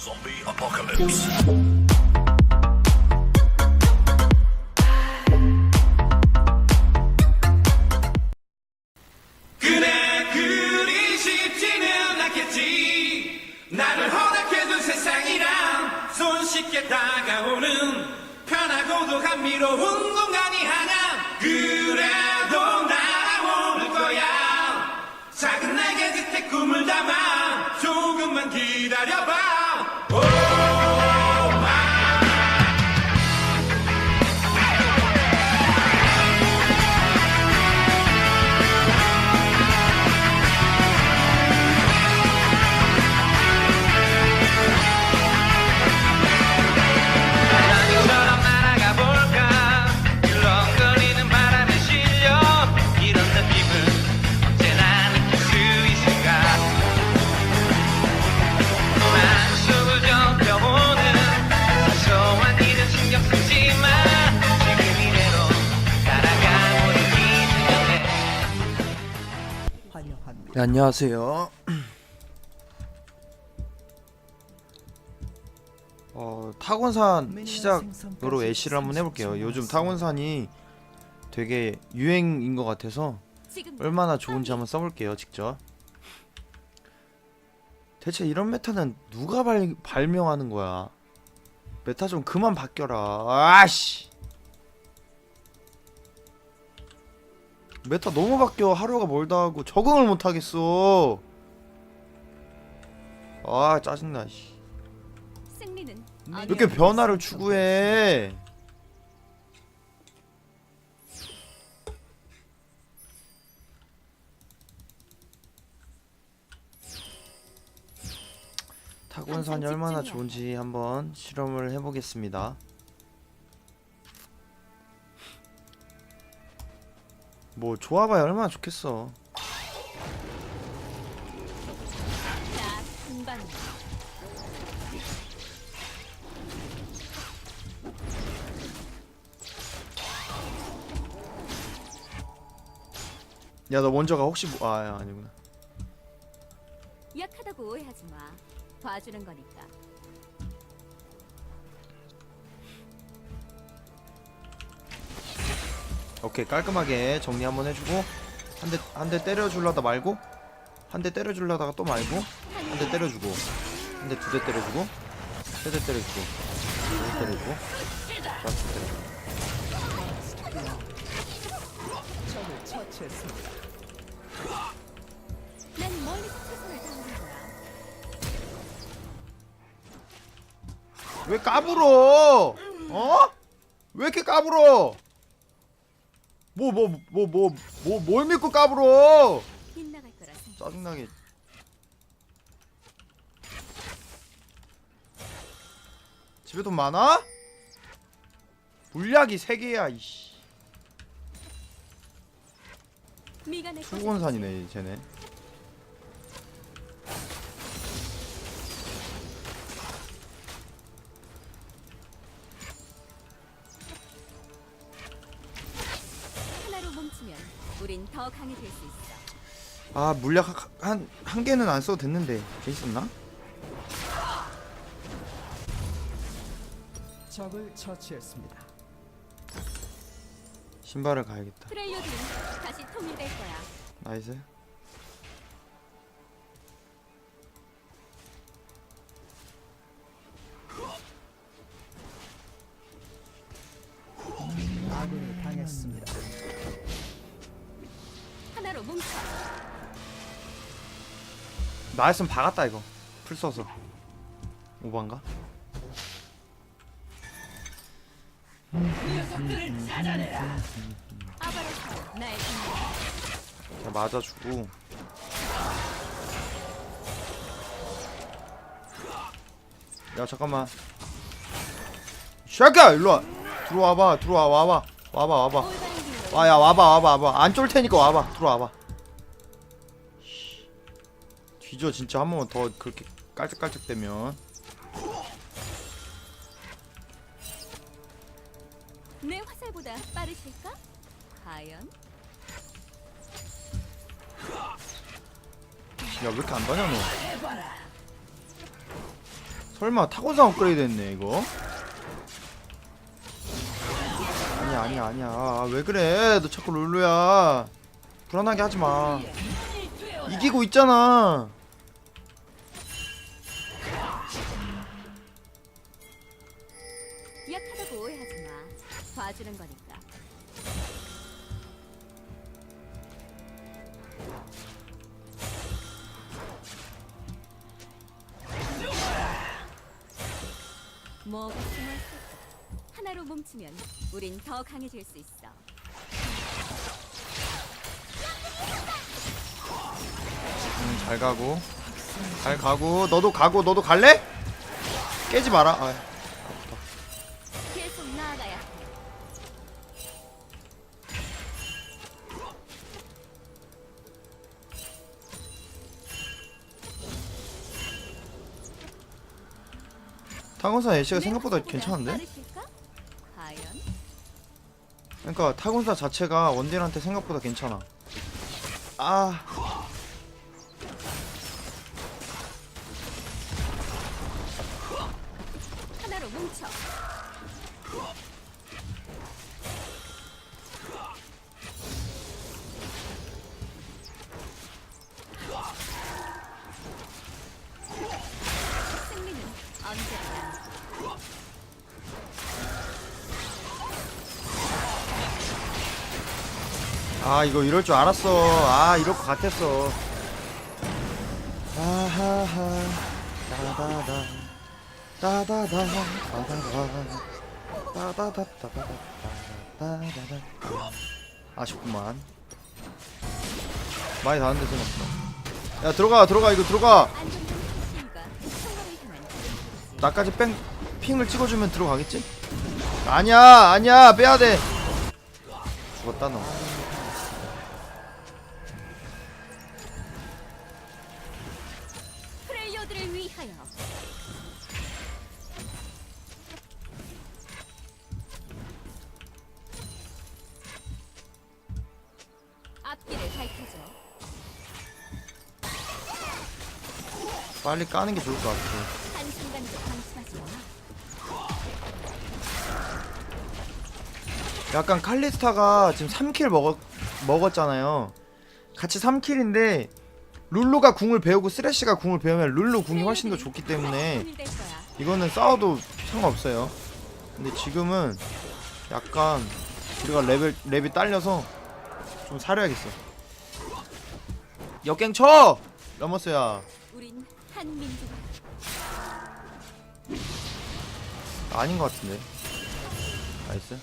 Zombie apocalypse. 그래 그리 쉽지는 않겠지 나를 허락해둔 세상이란 손쉽게 다가오는 편하고도 감미로운 안녕하세요. 어, 타곤산 시작으로 애쉬를 한번 해볼게요. 요즘 타곤산이 되게 유행인 것 같아서 얼마나 좋은지 한번 써볼게요, 직접. 대체 이런 메타는 누가 발, 발명하는 거야? 메타 좀 그만 바뀌어라. 아씨! 메타 너무 바뀌어. 하루가 멀다 하고 적응을 못 하겠어. 아, 짜증나, 씨. 승리는 왜 이렇게 변화를 추구해? 타곤산이 얼마나 좋은지 한번 실험을 해보겠습니다. 뭐 좋아봐야 얼마나 좋겠어. 야 너 먼저 가 혹시 뭐... 아 야, 아니구나. 약하다고 오해하지 마. 봐주는 거니까. 오케이 깔끔하게 정리 한번 해주고 한 대 한 대 때려주려다 말고 한 대 때려주려다가 또 말고 한 대 때려주고 한 대 두 대 때려주고 세 대 때려주고 네대 때려주고 대 때려주고. 왜 까불어 어? 왜 이렇게 까불어 뭐 뭐 뭐 뭐 뭐 뭘 믿고 까불어 빗나갈 거라 생각. 짜증나게 집에 돈 많아? 물약이 3개야 이씨 미간의 수건산이네 쟤네 더 강해질 수 있어. 아 물약 한, 한 개는 안 써도 됐는데 괜찮나? 적을 처치했습니다. 신발을 가야겠다 트레이어들은 다시 통일될 거야. 나이스 나였으면 박았다 이거. 풀 써서. 오반가? 자 맞아주고. 야 잠깐만. 샤카 일로와. 들어와봐 들어와 와봐. 와봐 와봐. 와야 와봐 와봐 와봐. 안 쫄 테니까 와봐. 들어와봐. 씨. 뒤져 진짜. 한 번만 더 그렇게 깔짝깔짝대면. 내 화살보다 빠르실까? 과연? 야 왜 이렇게 안 다냐 너? 설마 타고상 업그레이드 했네 이거? 아니야 아니야 아니야. 아, 왜 그래? 너 자꾸 룰루야. 불안하게 하지마. 이기고 있잖아 약하다고 오해하지 마. 봐주는 거니까. 뭐가? 하나로 뭉치면 우린 더 강해질 수 있어. 응, 잘 가고 잘 가고 너도 가고 너도 갈래? 깨지 마라 아, 타곤사 애쉬가 생각보다 내가 괜찮은데? 그러니까 타곤사 자체가 원딜한테 생각보다 괜찮아 아 하나로 뭉쳐. 아 이거 이럴 줄 알았어. 아 이럴 것 같았어. 아하하. 따다다. 따다다. 따다다. 따다다. 따다다. 아쉽구만. 많이 다른데 생각보다 야 들어가 들어가 이거 들어가. 나까지 뺑 핑을 찍어주면 들어가겠지? 아니야 아니야. 빼야돼. 죽었다 너 빨리 까는 게 좋을 것 같아. 약간 칼리스타가 지금 3킬 먹었, 먹었잖아요. 같이 3킬인데 룰루가 궁을 배우고 쓰레쉬가 궁을 배우면 룰루 궁이 훨씬 더 좋기 때문에. 이거는 싸워도 상관없어요. 근데 지금은 약간 우리가 레벨 랩이 딸려서 좀 사려야겠어. 역갱 쳐! 러머스야 우린 한민족. 아닌 것 같은데. 나이스.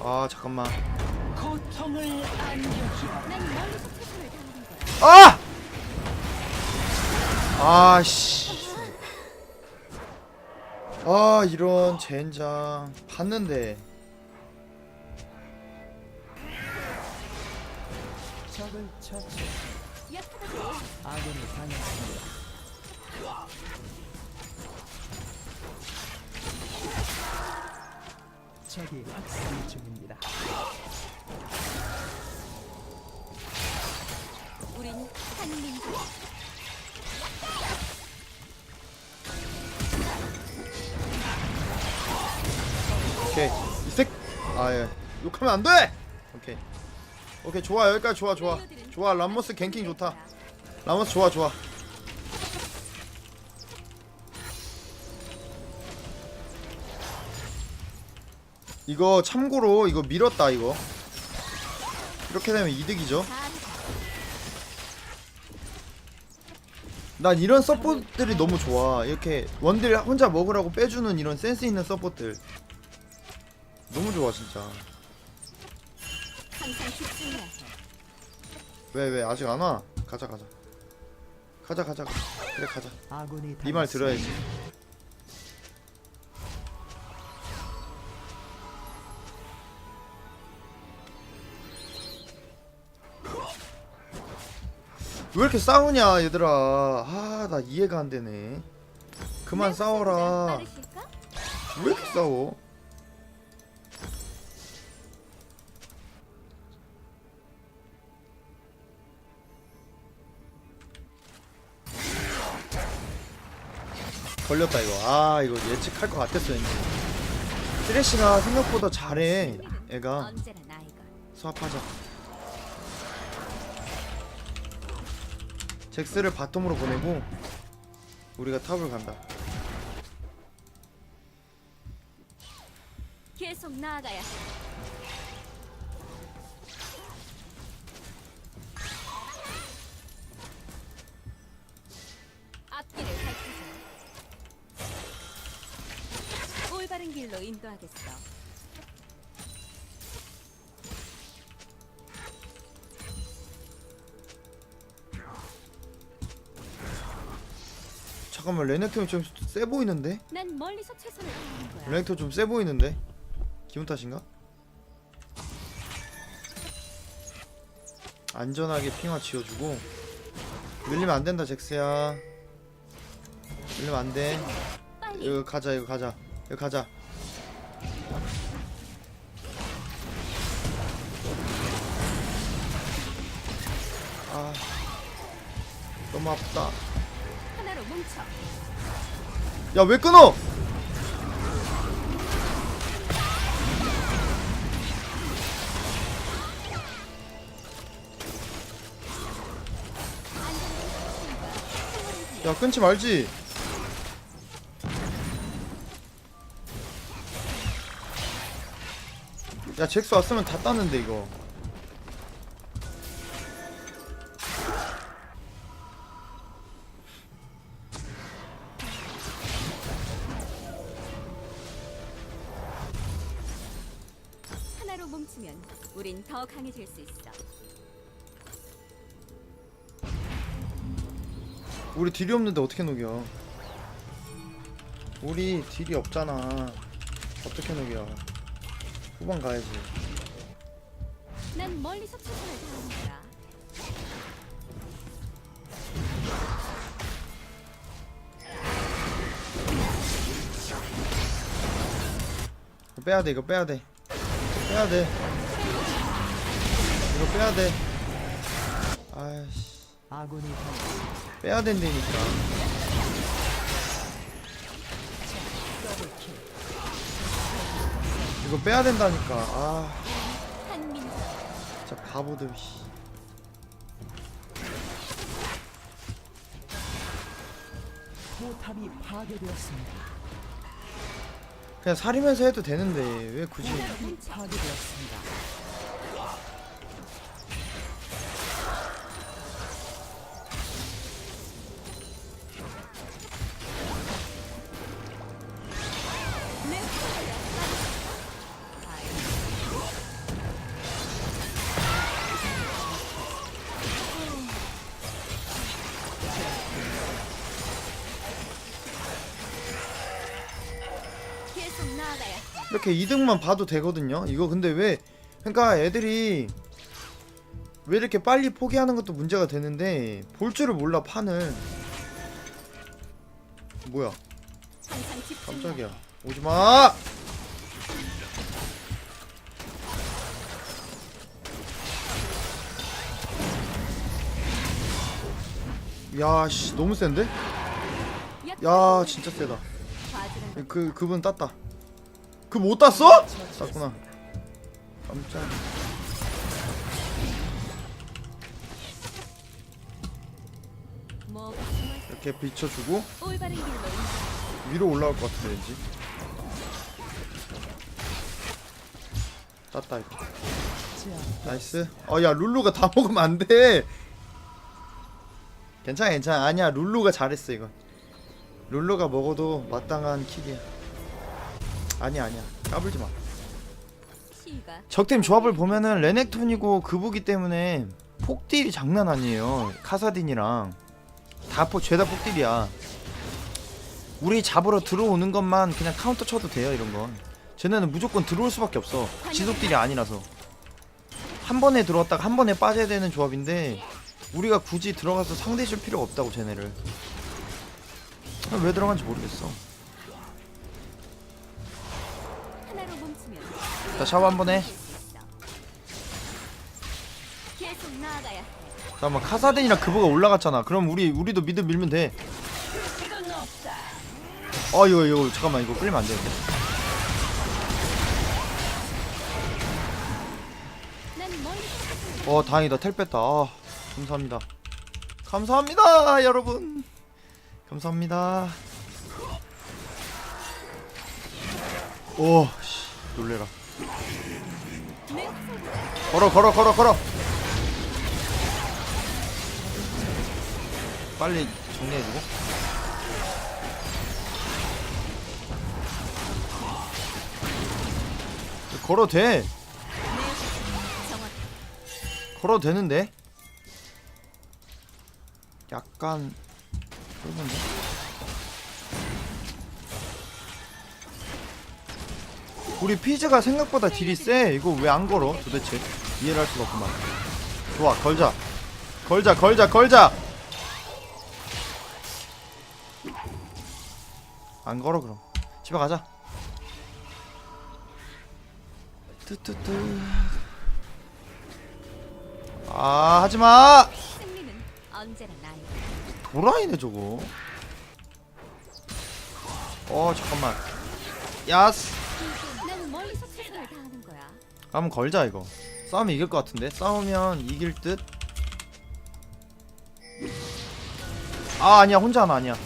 아 잠깐만. 난 멀리서 체포를 당하는 거야. 아! 아 씨. 아 이런 젠장 봤는데 적을 처치. 아군이 당했습니다. 적이 학살 중입니다. 우린 한민족. 오케이 이색 아예 욕하면 안 돼. 오케이 오케이 좋아 여기까지 좋아 좋아 좋아 람모스 갱킹 좋다. 라모스 좋아 좋아. 이거 참고로 이거 밀었다 이거. 이렇게 되면 이득이죠. 난 이런 서포트들이 너무 좋아. 이렇게 원딜 혼자 먹으라고 빼주는 이런 센스 있는 서포트들. 너무 좋아 진짜. 항상. 왜 왜 아직 안 와? 가자 가자 가자 가자 가자. 그래 가자 아군이 네 말. 들어야지 왜 이렇게 싸우냐 얘들아 아 나 이해가 안 되네 그만 싸워라 빠르실까? 왜 이렇게 싸워 걸렸다 이거. 아 이거 예측할 것 같았어 왠지 쓰레쉬가 생각보다 잘해 애가. 수합하자. 잭스를 바텀으로 보내고 우리가 탑을 간다. 계속 나아가야 해. 길로 인도하겠어. 잠깐만 레넥톤이 좀 세 보이는데? 난 멀리서 최선을 다하는 거야. 레넥톤 좀 세 보이는데? 기분 탓인가? 안전하게 핑화 지어주고 밀리면 안 된다 잭스야 밀리면 안돼 빨리. 이거 가자 이거 가자 이거 가자 뭉쳐. 야왜 끊어? 야 끊지 말지. 야 잭스 왔으면 다 땄는데 이거 강해질 수 있어. 우리 딜이 없는데 어떻게 녹여? 우리 딜이 없잖아. 어떻게 녹여? 후반 가야지. 난 멀리서 최선을 다하는 거야. 이거 빼야 돼 이거 빼야 돼. 빼야 돼 이거 빼야 돼 아이씨 아군이. 빼야 된다니까 이거 빼야 된다니까 아 진짜 바보들 씨. 포탑이 파괴되었습니다. 그냥 살이면서 해도 되는데 왜 굳이 파괴되었습니다. 이렇게 2등만 봐도 되거든요. 이거 근데 왜 그러니까 애들이 왜 이렇게 빨리 포기하는 것도 문제가 되는데 볼 줄을 몰라 판을 뭐야. 깜짝이야 오지마 야씨 너무 센데? 야 진짜 세다 그 그분 땄다. 그 못 땄어? 땄구나. 깜짝. 이렇게 비춰주고. 위로 올라올 것 같은데 왠지. 땄다. 제압. 나이스. 어야 룰루가 다 먹으면 안 돼. 괜찮아 괜찮아 아니야 룰루가 잘했어 이건. 룰루가 먹어도 마땅한 킥이야. 아니야 아니야 까불지 마. 적팀 조합을 보면은 레넥톤이고 그부기 때문에 폭딜이 장난 아니에요. 카사딘이랑 다 포 죄다 폭딜이야. 우리 잡으러 들어오는 것만 그냥 카운터 쳐도 돼요 이런 건. 쟤네는 무조건 들어올 수밖에 없어. 지속딜이 아니라서. 한 번에 들어왔다가 한 번에 빠져야 되는 조합인데 우리가 굳이 들어가서 상대 줄 필요가 없다고 쟤네를. 왜 들어간지 모르겠어. 자 샤워 한 번 해. 계속 나아가야 해. 잠깐만 카사딘이랑 그부가 올라갔잖아. 그럼 우리 우리도 미드 밀면 돼. 어 이거 이거 잠깐만. 이거 끌리면 안 되는데 난 멀리 어. 다행이다. 텔 뺐다. 아, 감사합니다. 감사합니다 여러분. 감사합니다. 오 씨. 놀래라. 내 화살보다 걸어 걸어 걸어 걸어. 빨리 정리해주고. 걸어도 돼. 걸어도 되는데? 약간 좁은데 우리 피즈가 생각보다 딜이 세 이거 왜 안 걸어? 도대체. 이해를 할 수가 없구만. 좋아 걸자. 걸자 걸자 걸자! 안 걸어 그럼. 집에 가자. 뚜뚜뚜. 아 하지마! 승리는 언제나 나의. 도라이네 저거. 어 잠깐만. 야스 한번 걸자 이거. 싸우면 이길 것 같은데? 싸우면 이길 듯? 아 아니야. 혼자 하나 아니야.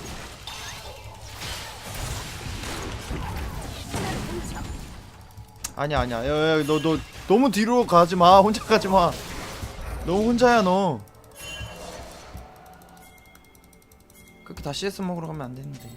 아니야 아니야. 야야 너 너 너무 뒤로 가지마. 혼자 가지마. 너무 혼자야 너. 그렇게 다 CS 먹으러 가면 안 되는데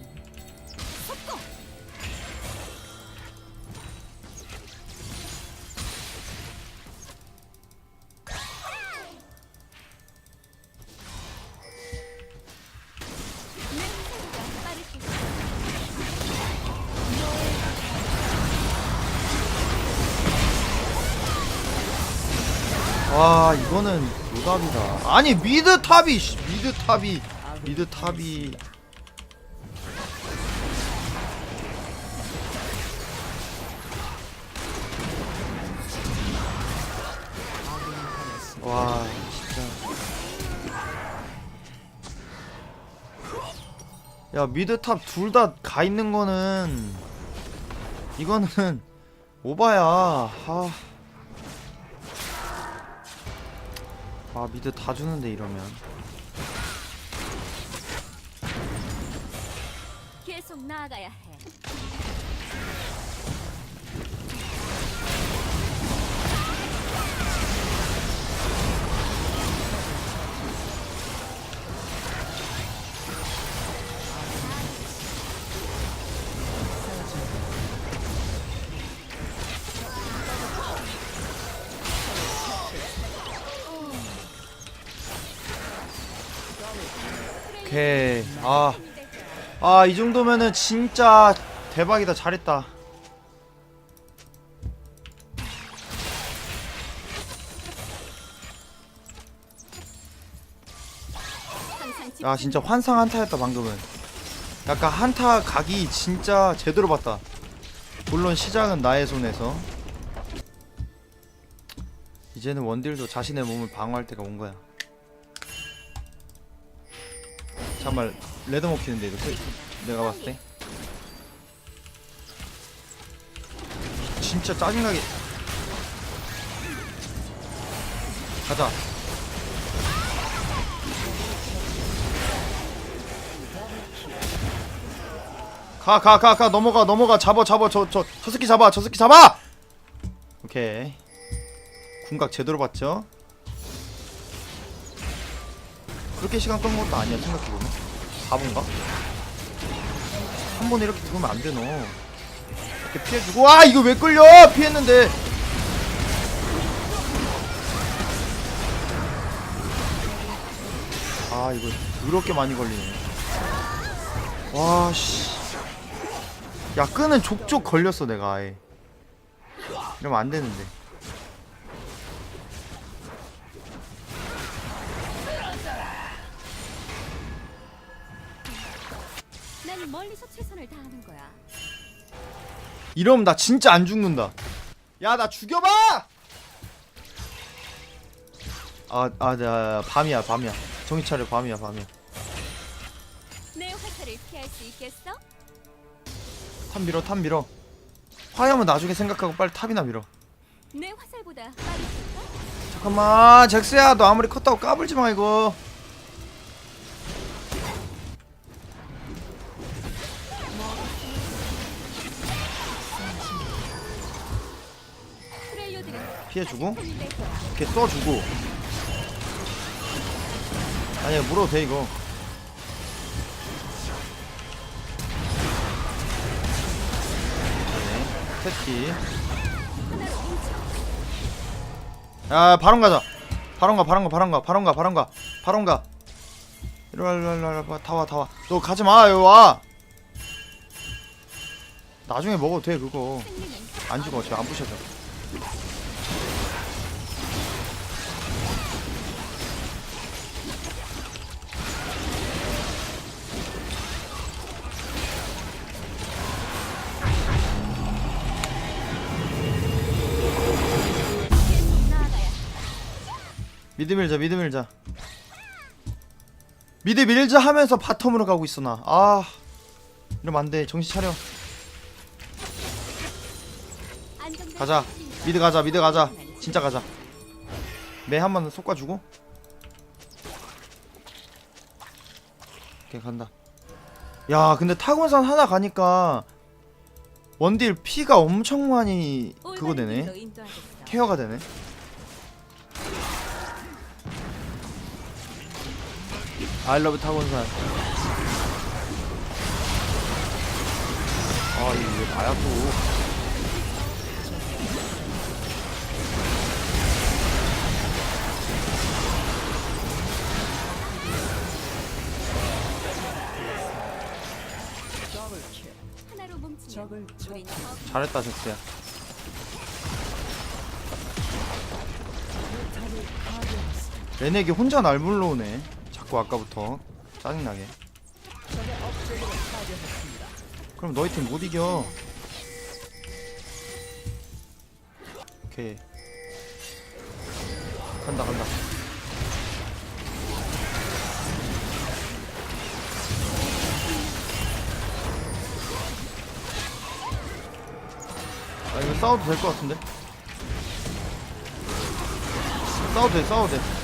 와 이거는 노답이다. 아니 미드 탑이 씨, 미드 탑이 미드 탑이. 와 진짜. 야 미드 탑 둘 다 가 있는 거는 이거는 오바야. 아. 아 미드 다 주는데 이러면 계속 나아가야 해. 오케이. 아. 아 이 정도면은 진짜 대박이다. 잘했다. 야 진짜 환상 한타였다 방금은. 약간 한타 각이 진짜 제대로 봤다. 물론 시작은 나의 손에서. 이제는 원딜도 자신의 몸을 방어할 때가 온 거야 잠깐만 레드 먹히는데 이거 세- 내가 봤을 때? 진짜 짜증나게. 가자. 가 가 가 가 넘어가 넘어가. 잡아 잡아. 저 저 저 새끼 잡아 저 새끼 잡아! 오케이. 궁각 제대로 봤죠? 그렇게 시간 끄는 것도 아니야 생각해보면 바본가? 한 번에 이렇게 죽으면 안 되노. 이렇게 피해주고. 아 이거 왜 끌려? 피했는데. 아 이거 더럽게 많이 걸리네. 와 씨. 야 끈은 족족 걸렸어 내가 아예. 이러면 안 되는데 나는 멀리서 최선을 다하는 거야. 이러면 나 진짜 안 죽는다. 야 나 죽여봐! 아 아 나 밤이야 밤이야. 정신 차려 밤이야 밤이야. 내 화살을 피할 수 있겠어? 탑 밀어 탑 밀어. 화염은 나중에 생각하고 빨리 탑이나 밀어. 내 화살보다 쏠까? 잠깐만 잭스야 너 아무리 컸다고 까불지 마이 피해주고 이렇게 써주고. 아니야 물어도 돼 이거. 네, 세티 뭉쳐. 야 바론 가자. 바론 가 바론 가 바론 가 바론 가 바론 가 바론 가. 이리와 이리와 다와 다와. 너 가지마 여기 와. 나중에 먹어도 돼 그거. 안 죽어 지금 안 부셔져 미드 밀자 미드 밀자. 미드 밀자 하면서 바텀으로 가고 있어 나아. 이러면 안돼. 정신 차려. 가자. 미드 가자 미드 가자. 진짜 가자. 매 한 번 솎아주고. 오케이 간다. 야 근데 타곤산 하나 가니까 원딜 피가 엄청 많이 그거 되네. 케어가 되네 아이러브 타곤산. 아 이게 왜 나야 또. 잘했다 잭스야. 레넥이 혼자 날 물러오네 자꾸 아까부터 짜증나게. 그럼 너희 팀 못 이겨. 오케이. 간다 간다. 아 이거 싸워도 될 것 같은데? 싸워도 돼 싸워도 돼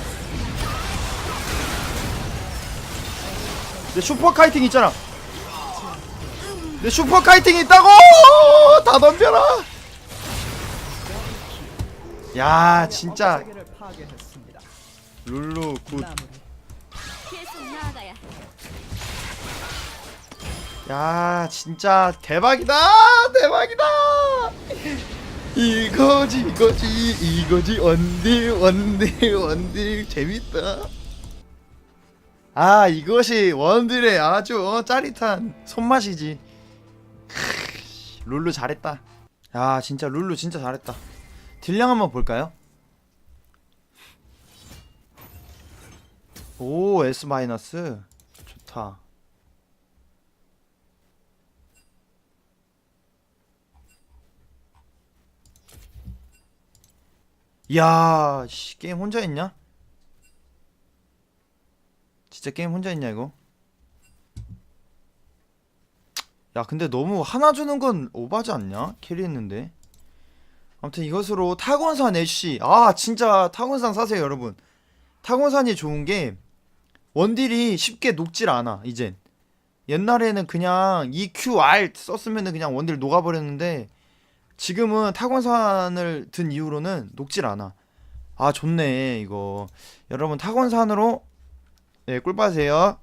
내 슈퍼 카이팅 있잖아. 내 슈퍼 카이팅 있다고! 다 덤벼라! 야 진짜. 룰루 굿. 야 진짜 대박이다! 대박이다! 이거지 이거지 이거지. 원딜 원딜 원딜. 재밌다 아 이것이 원딜의 아주 어, 짜릿한 손맛이지. 룰루 잘했다. 야 진짜 룰루 진짜 잘했다. 딜량 한번 볼까요? 오 S 마이너스. 좋다. 야, 씨, 게임 혼자 했냐? 진짜 게임 혼자 했냐 이거? 야, 근데 너무 하나 주는 건 오바지 않냐? 캐리했는데. 아무튼 이것으로 타곤산 애쉬. 아, 진짜 타곤산 사세요, 여러분. 타곤산이 좋은 게 원딜이 쉽게 녹질 않아, 이젠. 옛날에는 그냥 EQR 썼으면은 그냥 원딜 녹아버렸는데 지금은 타곤산을 든 이후로는 녹질 않아. 아 좋네 이거. 여러분 타곤산으로 네, 꿀 빠세요.